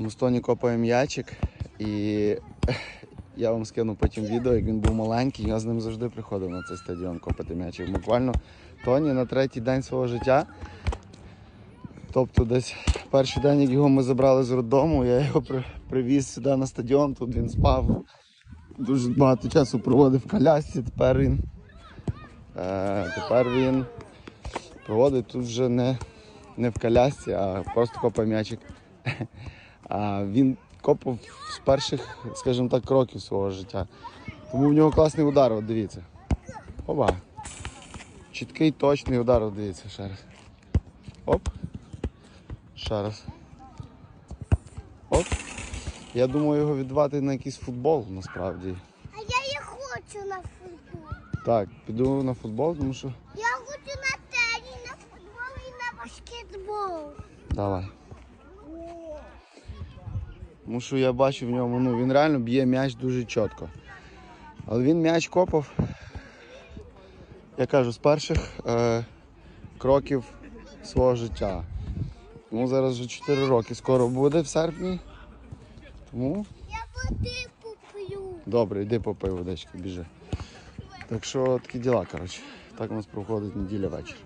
Мустоні копає м'ячик і я вам скину потім відео, як він був маленький, я з ним завжди приходив на цей стадіон копати м'ячик. Буквально Тоні на третій день свого життя. Тобто десь перший день, як його ми забрали з роддому, я його при- привіз сюди на стадіон, тут він спав. Дуже багато часу проводив в колясці, тепер він. Е, тепер він проводить тут вже не, не в колясці, а просто копає м'ячик. Він копав з перших, скажімо так, кроків свого життя. Тому в нього класний удар, от дивіться. Оба. Чіткий, точний удар, от дивіться ще раз. Оп. Ще раз. Оп. Я думаю його віддавати на якийсь футбол насправді. А я не хочу на футбол. Так, піду на футбол, тому що. Я хочу на теніс, на футбол і на баскетбол. Давай. Тому що я бачу в ньому, ну він реально б'є м'яч дуже чітко. Але він м'яч копав, я кажу, з перших е, кроків свого життя. Йому зараз вже 4 роки скоро буде в серпні. Тому Я води куплю. добре, йди попий водички, біжи. Так що такі діла, коротше. Так у нас проходить неділя вечір.